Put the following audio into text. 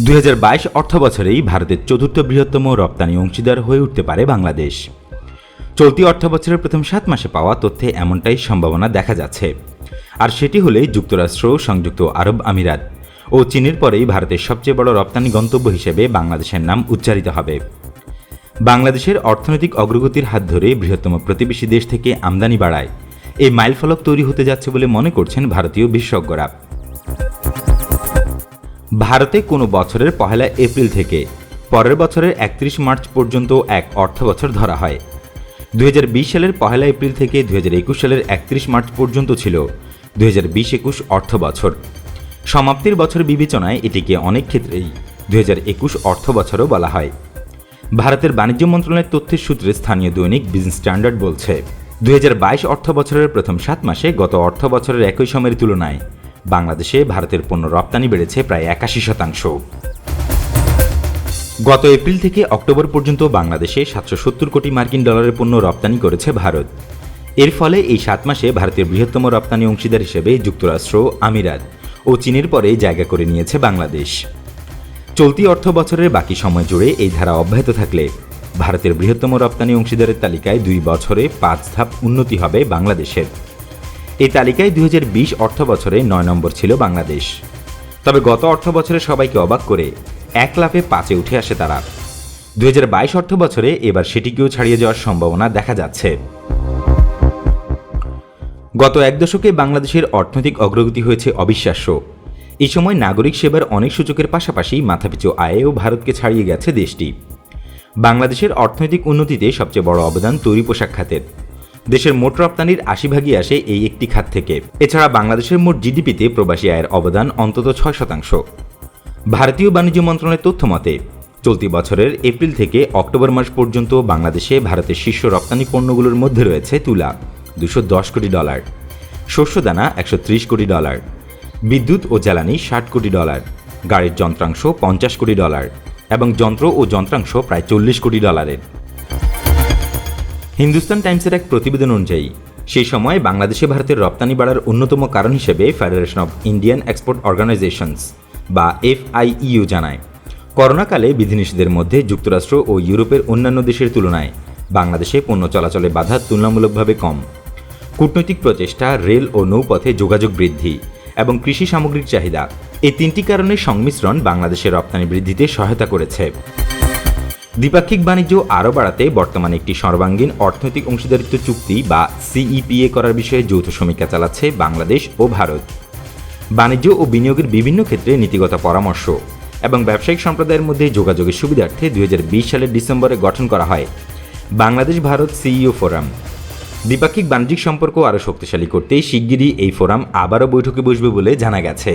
দুই অর্থ বছরেই ভারতের চতুর্থ বৃহত্তম রপ্তানি অংশীদার হয়ে উঠতে পারে বাংলাদেশ। চলতি অর্থ বছরের প্রথম সাত মাসে পাওয়া তথ্যে এমনটাই সম্ভাবনা দেখা যাচ্ছে। আর সেটি হলে যুক্তরাষ্ট্র, সংযুক্ত আরব আমিরাত ও চীনের পরেই ভারতের সবচেয়ে বড় রপ্তানি গন্তব্য হিসেবে বাংলাদেশের নাম উচ্চারিত হবে। বাংলাদেশের অর্থনৈতিক অগ্রগতির হাত ধরে বৃহত্তম প্রতিবেশী দেশ থেকে আমদানি বাড়ায়। এই মাইলফলক তৈরি হতে যাচ্ছে বলে মনে করছেন ভারতীয় বিশেষজ্ঞরা। ভারতে কোনো বছরের পহেলা এপ্রিল থেকে পরের বছরের একত্রিশ মার্চ পর্যন্ত এক অর্থ বছর ধরা হয়। দুই হাজার বিশ সালের পহেলা এপ্রিল থেকে দুই হাজার একুশ সালের একত্রিশ মার্চ পর্যন্ত ছিল দুই হাজার বিশ একুশ অর্থ বছর। সমাপ্তির বছর বিবেচনায় এটিকে অনেক ক্ষেত্রেই দুই হাজার একুশ অর্থ বছরও বলা হয়। ভারতের বাণিজ্য মন্ত্রণালয়ের তথ্যের সূত্রে স্থানীয় দৈনিক বিজনেস স্ট্যান্ডার্ড বলছে, দুই অর্থ বছরের প্রথম সাত মাসে গত অর্থ বছরের একই সময়ের তুলনায় বাংলাদেশে ভারতের পণ্য রপ্তানি বেড়েছে প্রায় একাশি শতাংশ। গত এপ্রিল থেকে অক্টোবর পর্যন্ত বাংলাদেশে সাতশো সত্তর কোটি মার্কিন ডলারের পণ্য রপ্তানি করেছে ভারত। এর ফলে এই সাত মাসে ভারতের বৃহত্তম রপ্তানি অংশীদার হিসেবে যুক্তরাষ্ট্র, আমিরাত ও চীনের পরে জায়গা করে নিয়েছে বাংলাদেশ। চলতি অর্থ বছরের বাকি সময় জুড়ে এই ধারা অব্যাহত থাকলে ভারতের বৃহত্তম রপ্তানি অংশীদারের তালিকায় দুই বছরে পাঁচ ধাপ উন্নতি হবে বাংলাদেশের। এই তালিকায় দুই অর্থ বছরে নয় নম্বর ছিল বাংলাদেশ। তবে গত অর্থ বছরে সবাইকে অবাক করে এক লাফে পাঁচে উঠে আসে তারা। দুই অর্থ বছরে এবার সেটিকেও ছাড়িয়ে যাওয়ার সম্ভাবনা দেখা যাচ্ছে। গত এক দশকে বাংলাদেশের অর্থনৈতিক অগ্রগতি হয়েছে অবিশ্বাস্য। এই সময় নাগরিক সেবার অনেক সূচকের পাশাপাশি মাথাপিছু আয়েও ভারতকে ছাড়িয়ে গেছে দেশটি। বাংলাদেশের অর্থনৈতিক উন্নতিতে সবচেয়ে বড় অবদান তৈরি পোশাক খাতের। দেশের মোট রপ্তানির আশি ভাগই আসে এই একটি খাত থেকে। এছাড়া বাংলাদেশের মোট জিডিপিতে প্রবাসী আয়ের অবদান অন্তত ছয় শতাংশ। ভারতীয় বাণিজ্য মন্ত্রণালয়ের তথ্য মতে, চলতি বছরের এপ্রিল থেকে অক্টোবর মাস পর্যন্ত বাংলাদেশে ভারতের শীর্ষ রপ্তানি পণ্যগুলোর মধ্যে রয়েছে তুলা, দুশো দশ কোটি ডলার শস্যদানা একশো ত্রিশ কোটি ডলার, বিদ্যুৎ ও জ্বালানি ষাট কোটি ডলার, গাড়ির যন্ত্রাংশ পঞ্চাশ কোটি ডলার এবং যন্ত্র ও যন্ত্রাংশ প্রায় চল্লিশ কোটি ডলারের। হিন্দুস্তান টাইমসের এক প্রতিবেদন অনুযায়ী, সেই সময় বাংলাদেশে ভারতের রপ্তানি বাড়ার অন্যতম কারণ হিসেবে federation of Indian export organisations বা এফআইইউ জানায়। করোনাকালে বিধিনিষেধের মধ্যে যুক্তরাষ্ট্র ও ইউরোপের অন্যান্য দেশের তুলনায় বাংলাদেশে পণ্য চলাচলে বাধা তুলনামূলকভাবে কম। কূটনৈতিক প্রচেষ্টা, রেল ও নৌপথে যোগাযোগ বৃদ্ধি এবং কৃষি সামগ্রিক চাহিদা, এই তিনটি কারণের সংমিশ্রণ বাংলাদেশের রপ্তানি বৃদ্ধিতে সহায়তা করেছে। দ্বিপাক্ষিক বাণিজ্য আরও বাড়াতে বর্তমানে একটি সর্বাঙ্গীন অর্থনৈতিক অংশীদারিত্ব চুক্তি বা সিইপিএ করার বিষয়ে যৌথ সমীক্ষা চালাচ্ছে বাংলাদেশ ও ভারত। বাণিজ্য ও বিনিয়োগের বিভিন্ন ক্ষেত্রে নীতিগত পরামর্শ এবং ব্যবসায়িক সম্প্রদায়ের মধ্যে যোগাযোগের সুবিধার্থে দু হাজার বিশ সালের ডিসেম্বরে গঠন করা হয়। Bangladesh Bharat CEO forum. দ্বিপাক্ষিক বাণিজ্যিক সম্পর্ক আরও শক্তিশালী করতে শিগগিরই এই ফোরাম আবারও বৈঠকে বসবে বলে জানা গেছে।